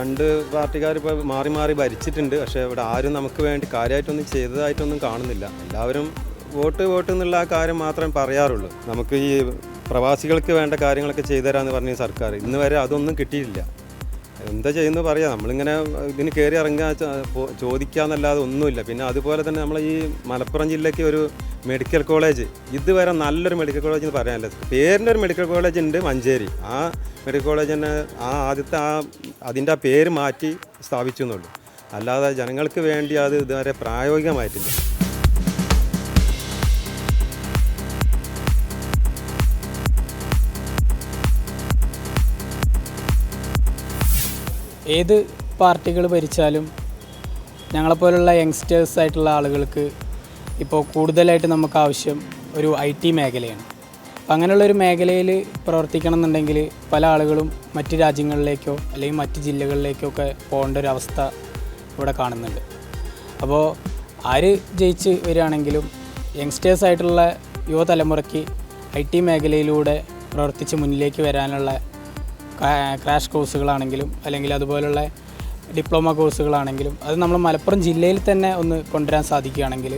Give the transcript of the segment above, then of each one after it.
രണ്ട് പാർട്ടിക്കാർ ഇപ്പോൾ മാറി മാറി ഭരിച്ചിട്ടുണ്ട്. പക്ഷേ ഇവിടെ ആരും നമുക്ക് വേണ്ടി കാര്യമായിട്ടൊന്നും ചെയ്തതായിട്ടൊന്നും കാണുന്നില്ല. എല്ലാവരും വോട്ട് വോട്ട് എന്നുള്ള ആ കാര്യം മാത്രമേ പറയാറുള്ളൂ. നമുക്ക് ഈ പ്രവാസികൾക്ക് വേണ്ട കാര്യങ്ങളൊക്കെ ചെയ്തു തരാമെന്ന് പറഞ്ഞ സർക്കാർ ഇന്ന് വരെ അതൊന്നും കിട്ടിയിട്ടില്ല. എന്താ ചെയ്യുന്നത് പറയാം. നമ്മളിങ്ങനെ ഇതിന് കയറി ഇറങ്ങുക ചോദിക്കുക എന്നല്ലാതെ ഒന്നുമില്ല. പിന്നെ അതുപോലെ തന്നെ നമ്മൾ ഈ മലപ്പുറം ജില്ലയ്ക്ക് ഒരു മെഡിക്കൽ കോളേജ്. ഇതുവരെ നല്ലൊരു മെഡിക്കൽ കോളേജ് എന്ന് പറയാനില്ല. പേരിന്റെ ഒരു മെഡിക്കൽ കോളേജ് ഉണ്ട് മഞ്ചേരി. ആ മെഡിക്കൽ കോളേജ് തന്നെ ആ ആദ്യത്തെ ആ അതിന്റെ ആ പേര് മാറ്റി സ്ഥാപിച്ചു എന്നുള്ളൂ. അല്ലാതെ ജനങ്ങൾക്ക് വേണ്ടി അത് ഇതുവരെ പ്രായോഗികമായിട്ടില്ല. ഏത് പാർട്ടികൾ ഭരിച്ചാലും ഞങ്ങളെപ്പോലുള്ള യങ്സ്റ്റേഴ്സ് ആയിട്ടുള്ള ആളുകൾക്ക് ഇപ്പോൾ കൂടുതലായിട്ട് നമുക്ക് ആവശ്യം ഒരു ഐ ടി മേഖലയാണ്. അപ്പം അങ്ങനെയുള്ളൊരു മേഖലയിൽ പ്രവർത്തിക്കണം എന്നുണ്ടെങ്കിൽ പല ആളുകളും മറ്റ് രാജ്യങ്ങളിലേക്കോ അല്ലെങ്കിൽ മറ്റ് ജില്ലകളിലേക്കോ ഒക്കെ പോകേണ്ട ഒരു അവസ്ഥ ഇവിടെ കാണുന്നുണ്ട്. അപ്പോൾ ആര് ജയിച്ച് വരികയാണെങ്കിലും യങ്സ്റ്റേഴ്സ് ആയിട്ടുള്ള യുവതലമുറയ്ക്ക് ഐ ടി മേഖലയിലൂടെ പ്രവർത്തിച്ച് മുന്നിലേക്ക് വരാനുള്ള ക്രാഷ് കോഴ്സുകളാണെങ്കിലും അല്ലെങ്കിൽ അതുപോലുള്ള ഡിപ്ലോമ കോഴ്സുകളാണെങ്കിലും അത് നമ്മൾ മലപ്പുറം ജില്ലയിൽ തന്നെ ഒന്ന് കൊണ്ടുവരാൻ സാധിക്കുകയാണെങ്കിൽ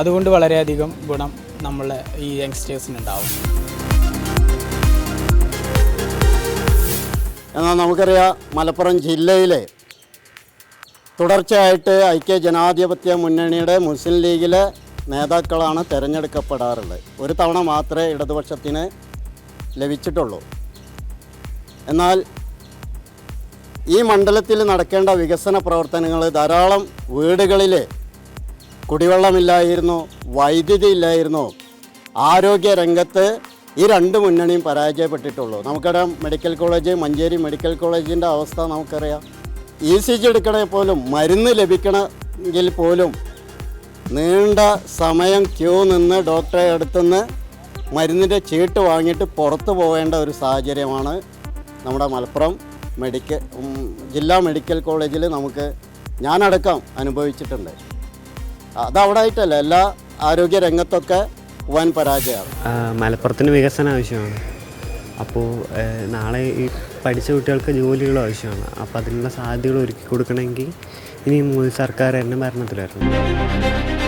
അതുകൊണ്ട് വളരെയധികം ഗുണം നമ്മളെ ഈ യങ്സ്റ്റേഴ്സിനുണ്ടാവും. എന്നാൽ നമുക്കറിയാം മലപ്പുറം ജില്ലയിലെ തുടർച്ചയായിട്ട് ഐക്യ ജനാധിപത്യ മുന്നണിയുടെ മുസ്ലിം ലീഗിലെ നേതാക്കളാണ് തിരഞ്ഞെടുക്കപ്പെടാറുള്ളത്. ഒരു തവണ മാത്രമേ ഇടതുപക്ഷത്തിന് ലഭിച്ചിട്ടുള്ളൂ. എന്നാൽ ഈ മണ്ഡലത്തിൽ നടക്കേണ്ട വികസന പ്രവർത്തനങ്ങൾ ധാരാളം വീടുകളിൽ കുടിവെള്ളമില്ലായിരുന്നു വൈദ്യുതി ഇല്ലായിരുന്നു ആരോഗ്യ രംഗത്ത് ഈ രണ്ട് മുന്നണിയും പരാജയപ്പെട്ടിട്ടുള്ളൂ. നമുക്കറിയാം മെഡിക്കൽ കോളേജ് മഞ്ചേരി മെഡിക്കൽ കോളേജിന്റെ അവസ്ഥ നമുക്കറിയാം. ഇ സി ജി എടുക്കണേ പോലും മരുന്ന് ലഭിക്കണമെങ്കിൽ പോലും നീണ്ട സമയം ക്യൂ നിന്ന് ഡോക്ടറെ അടുത്തുനിന്ന് മരുന്നിന്റെ ചീട്ട് വാങ്ങിയിട്ട് പുറത്തു പോകേണ്ട ഒരു സാഹചര്യമാണ് നമ്മുടെ മലപ്പുറം മെഡിക്കൽ ജില്ലാ മെഡിക്കൽ കോളേജിൽ നമുക്ക് ഞാനടക്കം അനുഭവിച്ചിട്ടുണ്ട്. അതവിടെ ആയിട്ടല്ല എല്ലാ ആരോഗ്യ രംഗത്തൊക്കെ വൻ പരാജയമാണ്. മലപ്പുറത്തിന് വികസനം ആവശ്യമാണ്. അപ്പോൾ നാളെ ഈ പഠിച്ച കുട്ടികൾക്ക് ജോലികളും ആവശ്യമാണ്. അപ്പോൾ അതിനുള്ള സാധ്യതകൾ ഒരുക്കി കൊടുക്കണമെങ്കിൽ ഇനി മോദി സർക്കാർ തന്നെ ഭരണത്തിൽ വരണം